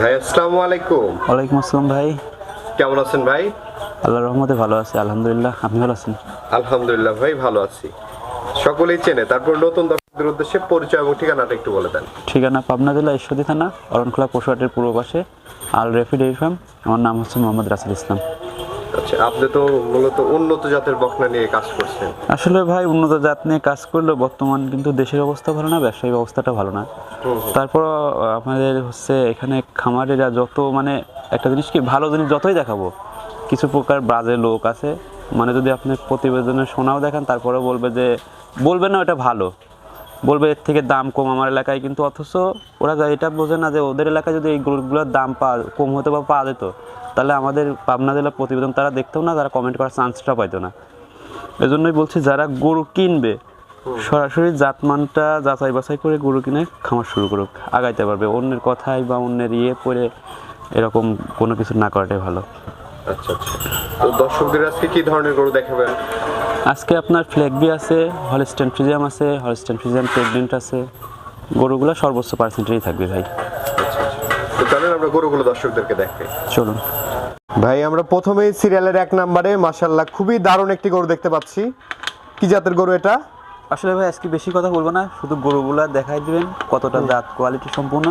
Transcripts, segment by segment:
ভাই আসসালামু আলাইকুম। ওয়ালাইকুম আসসালাম ভাই। কেমন আছেন ভাই? আল্লাহর রহমতে ভালো আছি আলহামদুলিল্লাহ। আপনি ভালো আছেন? আলহামদুলিল্লাহ ভাই ভালো আছি। সকলেই চেনে। তারপর নতুন দর্শকদের উদ্দেশ্যে পরিচয় এবং ঠিকানাটা একটু বলে দেন। ঠিকানা পাবনা জেলা ঈশ্বরী থানা অরণখোলা পশুহাটের পূর্ব পাশে আল রেফি ডেইরি ফার্ম আমার নাম হচ্ছে মোহাম্মদ রাসেল ইসলাম। আচ্ছা আপনি তো মূলত উন্নত জাতের বকনা নিয়ে কাজ করছেন। আসলে ভাই উন্নত জাত নিয়ে কাজ করলেও বর্তমান কিন্তু দেশের অবস্থা ভালো না ব্যবসায়িক অবস্থাটা ভালো না। তারপর আমাদের হচ্ছে এখানে খামারেরা যত মানে একটা জিনিস কি ভালো জিনিস যতই দেখাবো কিছু প্রকার বাজে লোক আছে মানে যদি আপনি প্রতিবেদনে শোনাও দেখান তারপরে বলবে যে বলবে না ওটা ভালো। বলবে এর থেকে দাম কম আমার এলাকায়। কিন্তু অথচ ওরা যা এটা বোঝে না যে ওদের এলাকায় যদি এই গরুগুলোর দাম পাওয়া কম হতো বা পাওয়া যেত তাহলে আমাদের পাবনা জেলার প্রতিবেদন তারা দেখতেও না তারা কমেন্ট করার চান্সটা পাইতো না। এজন্যই বলছি যারা গরু কিনবে সরাসরি জাতমানটা যাচাই বাছাই করে গরু কিনে খামার শুরু করুক আগাইতে পারবে। অন্যের কথাই বা অন্যের ইয়ে পড়ে এরকম কোনো কিছু না করাটাই ভালো। আচ্ছা আচ্ছা। তো দর্শকদের আজকে কি ধরনের গরু দেখাবেন? আজকে আপনার ফ্ল্যাগবি আছে হলস্টেন ফ্রিজিয়াম আছে হলস্টেন ফ্রিজিয়াম প্রেগনেন্ট আছে। গরুগুলো সর্বোচ্চ পার্সেন্টেজই থাকবে ভাই। আচ্ছা আচ্ছা। তো চলেন আমরা গরুগুলো দর্শকদেরকে দেখাই চলুন। ভাই আমরা প্রথমেই সিরিয়ালের এক নম্বরে মাশাল্লাহ খুবই দারুণ একটি গরু দেখতে পাচ্ছি। কি জাতের গরু এটা? আসলে ভাই আজকে বেশি কথা বলব না শুধু গরুগুলা দেখাই দিবেন কতটা জাত কোয়ালিটি সম্পূর্ণ।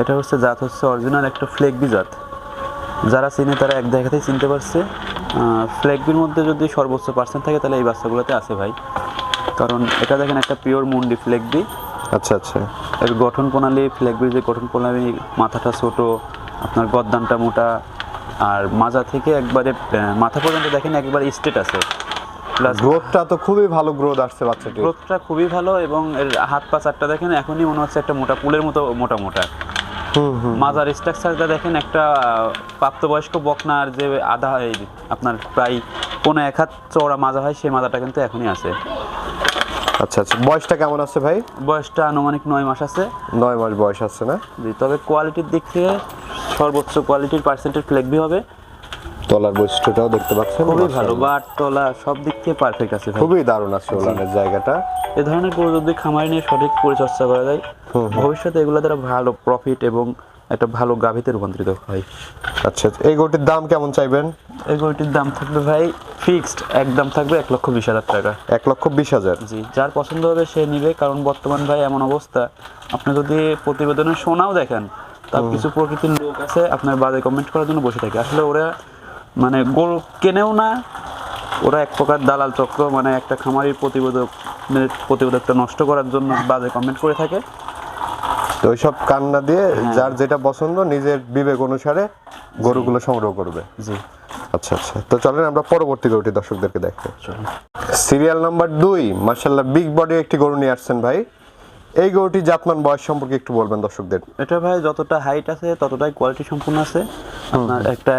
এটা হচ্ছে জাত হচ্ছে অরিজিনাল একটা ফ্লেগবি জাত। যারা চিনে তারা এক দেখাতেই চিনতে পারছে। ফ্ল্যাগবির মধ্যে যদি সর্বোচ্চ পার্সেন্ট থাকে তাহলে এই বাচ্চাগুলোতে আছে ভাই। কারণ এটা দেখেন একটা পিওর মুন্ডি ফ্ল্যাগবি আচ্ছা আচ্ছা। এর গঠন প্রণালী ফ্লেগবির যে গঠন প্রণালী মাথাটা ছোট আপনার গদ্দানটা মোটা আর মাজা থেকে একবারে মাথা পর্যন্ত দেখেন একবার স্টেট আছে। প্লাস গ্রোথটা তো খুবই ভালো গ্রোথ আসছে বাচ্চাটি গ্রোথটা খুবই ভালো এবং এর হাত পা চারটা দেখেন এখনই মনে হচ্ছে একটা মোটা পুলের মতো মোটা মোটা মাজার স্ট্রাকচারটা দেখেন একটা প্রাপ্তবয়স্ক বকনার যে আধা আপনার প্রায় কোনো এক হাত চওড়া মাজা হয় সেই মাজাটা কিন্তু এখনই আছে। আচ্ছা আচ্ছা বয়সটা কেমন আছে ভাই? বয়সটা আনুমানিক নয় মাস আছে। নয় মাস বয়স আছে না? জি তবে কোয়ালিটির দিক থেকে সর্বোচ্চ কোয়ালিটির পার্সেন্টেজ ফ্লেগবি হবে। তলার বৈশিষ্ট্যটাও দেখতে পাচ্ছেন খুবই ভালো বাট তলা সব দিক থেকে পারফেক্ট আছে খুবই দারুণ আছে ওলানের জায়গাটা। এ ধরনের গরু যদি খামারে নিয়ে সঠিক পরিচর্যা করা যায় ভবিষ্যতে এগুলো দ্বারা ভালো প্রফিট এবং একটা ভালো গাভিতে রূপান্তরিত হয় আচ্ছা। এই গরুটির দাম কেমন চাইবেন? এই গরুটির দাম থাকবে ভাই ফিক্সড একদম থাকবে এক লক্ষ বিশ হাজার টাকা। এক লক্ষ বিশ হাজার। জি যার পছন্দ হবে সে নিবে কারণ বর্তমান ভাই এমন অবস্থা আপনি যদি প্রতিবেদনে শোনাও দেখেন তার কিছু প্রকৃতির লোক আছে আপনার বাজে কমেন্ট করার জন্য বসে থাকে। আসলে ওরা মানে গরু কেনেও না ওরা এক প্রকার দালাল চক্র মানে একটা খামারির প্রতিবেদক প্রতিবেদকটা নষ্ট করার জন্য বাজে কমেন্ট করে থাকে। তো ওইসব কান্না দিয়ে যার যেটা পছন্দ নিজের বিবেক অনুসারে গরুগুলো সংগ্রহ করবে। জি। আচ্ছা আচ্ছা। তো চলেন আমরা পরবর্তী গরুটি দর্শকদেরকে দেখতে সিরিয়াল নাম্বার দুই মার্শাল্লাহ বিগ বডি একটি গরু নিয়ে আসছেন ভাই। এই গরুটি জাতমান বয়স সম্পর্কে একটু বলবেন দর্শকদের। এটা ভাই যতটা হাইট আছে ততটাই কোয়ালিটি সম্পূর্ণ আছে। আপনার একটা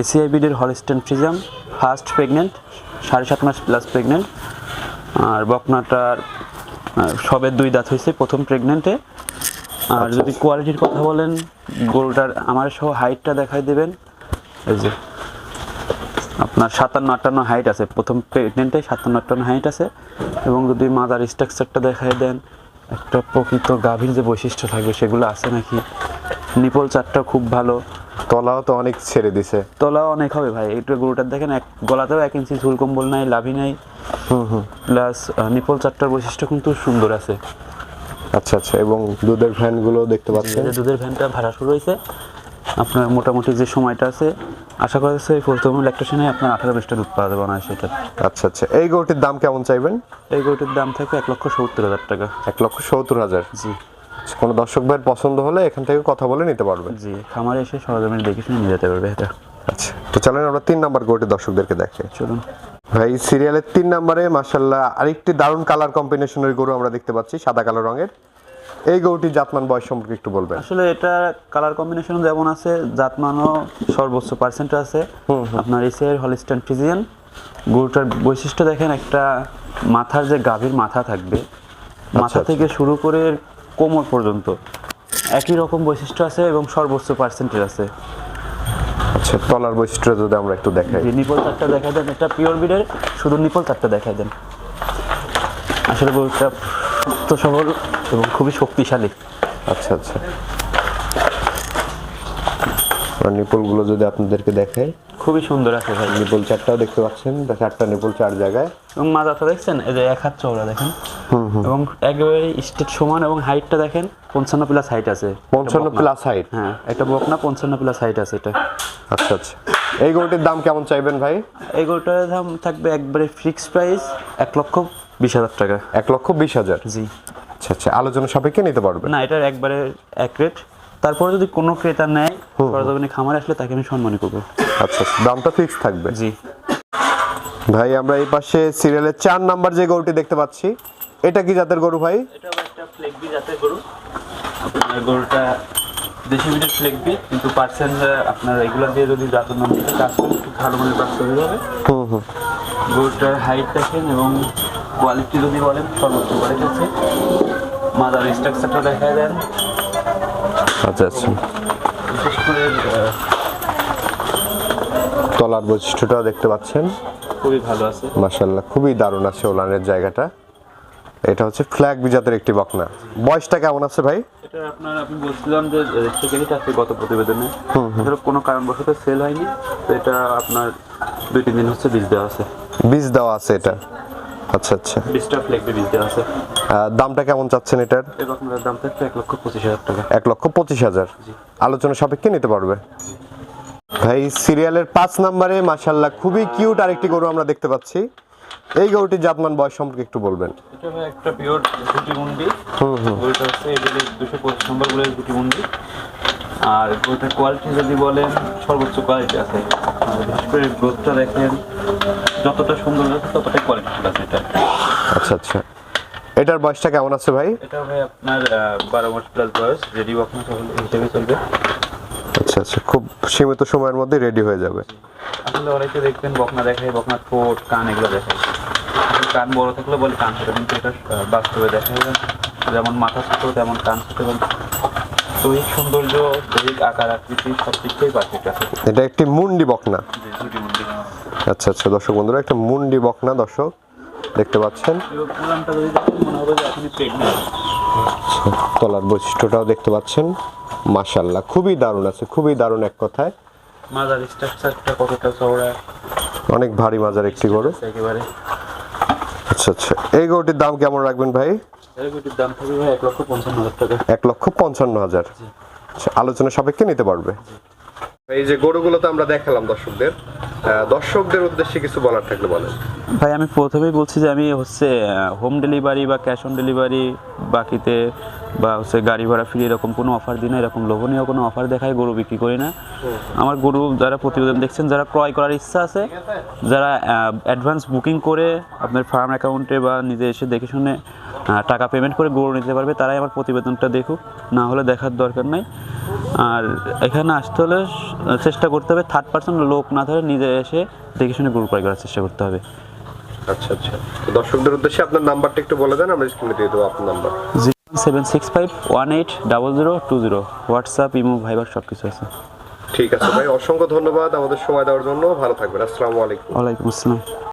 এসিআই বিডির হলিস্টেন ফ্রিজাম ফার্স্ট প্রেগনেন্ট সাড়ে সাত মাস প্লাস প্রেগনেন্ট আর বকনাটার সবে দুই দাঁত হয়েছে প্রথম প্রেগনেন্টে আর যদি কোয়ালিটির কথা বলেন গরুটার আমার সহ হাইটটা দেখাই দেবেন। এই যে আপনার সাতান্ন আটান্ন হাইট আছে। প্রথম প্রেগনেন্টে সাতান্ন আটান্ন হাইট আছে। এবং যদি মাদার স্ট্রাকচারটা দেখাই দেন একটা প্রকৃত গাভীর যে বৈশিষ্ট্য থাকবে সেগুলো আছে নাকি? নিপল চারটা খুব ভালো। তলাও তো অনেক ছেড়ে দিছে। তলাও অনেক হবে ভাই একটু গরুটার দেখেন এক গলাতেও এক ইঞ্চি ঝুল কম্বল নাই লাভি নাই। প্লাস নিপল চারটার বৈশিষ্ট্য কিন্তু সুন্দর আছে। আচ্ছা আচ্ছা এবং দুধের ভ্যানগুলো দেখতে পাচ্ছেন। যে দুধের ভ্যানটা ভাড়া শুরু হয়েছে। আপনার মোটামুটি যে সময়টা আছে আশা করা যাচ্ছে এই প্রথম ল্যাকটেশনে আপনার আঠারো বিশটা দুধ পাওয়া যাবে না সেটা। আচ্ছা আচ্ছা এই গরুটির দাম কেমন চাইবেন? এই গরুটির দাম থাকবে এক লক্ষ সত্তর হাজার টাকা। এক লক্ষ সত্তর হাজার। জি। কোনো দর্শক ভাইয়ের পছন্দ হলে এখান থেকে কথা বলে নিতে পারবেন জি খামারে এসে সরজমিন দেখে শুনে নিয়ে যেতে পারবে এটা। আচ্ছা তো চলেন আমরা তিন নাম্বার গরুটি দর্শকদেরকে দেখে। চলুন। ভাই সিরিয়ালের তিন নম্বরে মার্শাল্লাহ আরেকটি দারুণ কালার কম্বিনেশনের গরু আমরা দেখতে পাচ্ছি সাদা কালো রঙের। এই গরুটির জাতমান বয়স সম্পর্কে একটু বলবেন। আসলে এটা কালার কম্বিনেশন যেমন আছে জাতমানও সর্বোচ্চ পার্সেন্ট আছে। আপনার এসিআর হলিস্টান ফিজিয়ান গরুটার বৈশিষ্ট্য দেখেন একটা মাথার যে গাভীর মাথা থাকবে মাথা আচ্ছা। থেকে শুরু করে কোমর পর্যন্ত। একই রকম বৈশিষ্ট্য আছে এবং সর্বোচ্চ পার্সেন্টেজ আছে। আচ্ছা তলার বৈশিষ্ট্য যদি আমরা একটু দেখাই। নিপল তারটা দেখাই দেন। এটা পিওর বিডের শুধু নিপল তারটা দেখাই দেন। আসলে গরুটা সুস্থ সবল এবং খুবই শক্তিশালী। আচ্ছা আচ্ছা। আর নিপলগুলো যদি আপনাদেরকে দেখায় খুবই সুন্দর আছে ভাই। নিপল চারটাও দেখতে পাচ্ছেন চারটা নিপল চার জায়গায়। এবং মাজাটা দেখছেন? এই যে এক হাত চওড়া দেখেন। এবং একেবারে স্টেট সমান এবং হাইটটা দেখেন পঞ্চান্ন প্লাস হাইট আছে। পঞ্চান্ন প্লাস হাইট হ্যাঁ এটা বকনা পঞ্চান্ন প্লাস হাইট আছে এটা। আচ্ছা আচ্ছা। এই গরুটির দাম কেমন চাইবেন ভাই? এই গরুটার দাম থাকবে একবারে ফিক্সড প্রাইস এক লক্ষ বিশ হাজার টাকা। এক লক্ষ বিশ হাজার? জি। আচ্ছা আচ্ছা। আলোচনা সাপেক্ষে নিতে পারবেন। না এটার একবারে এক রেট তারপরে যদি কোনো ক্রেতা নেয় সরজমিনে খামারে আসলে তাকে আমি সম্মানী করব। আচ্ছা আচ্ছা, দামটা ফিক্স থাকবে? জি। ভাই আমরা এই পাশে সিরিয়ালের চার নাম্বার যে গরুটি দেখতে পাচ্ছি এটা কি জাতের গরু ভাই? এটা একটা ফ্লেগবি জাতের গরু। আপনার গরুটা দেশি মিটের ফ্লেগবি কিন্তু পার্সেন্ট আপনার রেগুলার দিয়ে যদি জাতের নাম দিয়ে কাজ করেন খুব ভালো মানে বাঁচতে হয়ে যাবে। হুম হুম। গরুটার হাইট দেখেন এবং কোয়ালিটি যদি বলেন সর্বোচ্চ কোয়ালিটি আছে। মাদার স্ট্রাকচারটা দেখা দেন। আচ্ছা আচ্ছা বিশেষ করে তলার বৈশিষ্ট্যটা দেখতে পাচ্ছেন। খুবই ভালো আছে। মাসাল্লাহ খুবই দারুণ আছে ওলানের জায়গাটা। এটা হচ্ছে ফ্ল্যাগ বিজাতের একটি বকনা। বয়সটা কেমন আছে ভাই? এটা আপনার আমি বলছিলাম যে আছে গত প্রতিবেদনে। এটার কোনো কারণবশত সেল হয়নি। তো এটা আপনার দুই তিন দিন হচ্ছে বীজ দেওয়া আছে। বীজ দেওয়া আছে এটা। আচ্ছা আচ্ছা। বীজটা ফ্লেগবি বীজ দেওয়া আছে। দামটা কেমন চাচ্ছেন এটার? আপনার দাম থাকছে এক লক্ষ পঁচিশ হাজার টাকা। এক লক্ষ পঁচিশ হাজার। আলোচনা সাপেক্ষে নিতে পারবে। ভাই সিরিয়ালের পাঁচ নম্বরে মাসাল্লাহ খুবই কিউট আরেকটি গরু আমরা দেখতে পাচ্ছি। এই গরুটির জাতমান বয়স সম্পর্কে একটু বলবেন। এটা ভাই একটা পিওর গুটি মুন্ডি। হুম হুম। গরুটা হচ্ছে এগুলি দুশো পঁচিশ নম্বরগুলো গুটি মুন্ডি। আর গরুটার কোয়ালিটি যদি বলেন সর্বোচ্চ কোয়ালিটি আছে। বিশেষ করে গ্রোথটা দেখেন যতটা সুন্দর আছে ততটাই কোয়ালিটি আছে এটা আচ্ছা আচ্ছা। এটার বয়সটা কেমন আছে ভাই? এটা ভাই আপনার আহ, বারো মাস প্লাস বয়স রেডি আপনার হিসেবে চলবে। আচ্ছা আচ্ছা। খুব সীমিত সময়ের মধ্যে রেডি হয়ে যাবে। আসলে অনেকে দেখবেন বকনা দেখায় বকনার ঠোঁট কান এগুলো দেখায়। কান বড় থাকলে বলে কান ছোট কিন্তু এটা বাস্তবে দেখা যায় যেমন মাথা ছোট তেমন কান ছোট এবং দৈহিক সৌন্দর্য দৈহিক আকার আকৃতি সব দিক থেকেই পারফেক্ট আছে। এটা একটি মুন্ডি বকনা মন্দির আচ্ছা আচ্ছা দর্শক বন্ধুরা একটা মুন্ডি বকনা দর্শক দেখতে পাচ্ছেন। প্রেগনেন্ট তলার বৈশিষ্ট্যটাও দেখতে পাচ্ছেন। মাশাল্লাহ খুবই দারুণ আছে খুবই দারুণ এক কথায়। মাদার স্ট্রাকচারটা কতটা চওড়া? অনেক ভারী মাজার একটি গরু। একেবারে। আচ্ছা আচ্ছা এই গরুটির দাম কেমন রাখবেন ভাই? এগুলির দাম থাকবে ভাই এক লক্ষ পঞ্চান্ন হাজার টাকা। এক লক্ষ পঞ্চান্ন হাজার। আচ্ছা, আলোচনা সাপেক্ষে নিতে পারবে। এই যে গরুগুলো তো আমরা দেখালাম দর্শকদের দর্শকদের উদ্দেশ্যে কিছু বলার থাকলে বলেন। ভাই আমি প্রথমেই বলছি যে আমি হচ্ছে হোম ডেলিভারি বা ক্যাশ অন ডেলিভারি বাকিতে বা হচ্ছে গাড়ি ভাড়া ফ্রি এরকম কোনো অফার দিই না এরকম লোভনীয় কোনো অফার দেখায় গরু বিক্রি করি না। আমার গরু যারা প্রতিবেদন দেখছেন যারা ক্রয় করার ইচ্ছা আছে যারা অ্যাডভান্স বুকিং করে আপনার ফার্ম অ্যাকাউন্টে বা নিজে এসে দেখে শুনে টাকা পেমেন্ট করে গরু নিতে পারবে তারাই আমার প্রতিবেদনটা দেখুক। না হলে দেখার দরকার নাই। আর এখানে আসতে হলে চেষ্টা করতে হবে থার্ড পার্সন লোক না ধরে নিজে এসে দেখে শুনে গরু করার চেষ্টা করতে হবে। আচ্ছা আচ্ছা। দর্শকদের উদ্দেশ্যে আপনার নাম্বারটা একটু বলে দেন আমরা স্ক্রিনে দিয়ে দেবো আপনার number. Zero seven six five one eight double zero two zero. WhatsApp imo Viber সব কিছু আছে। ঠিক আছে ভাই অসংখ্য ধন্যবাদ আমাদের সময় দেওয়ার জন্য। ভালো থাকবেন। আসসালামু আলাইকুম। ওয়ালাইকুম আসসালাম।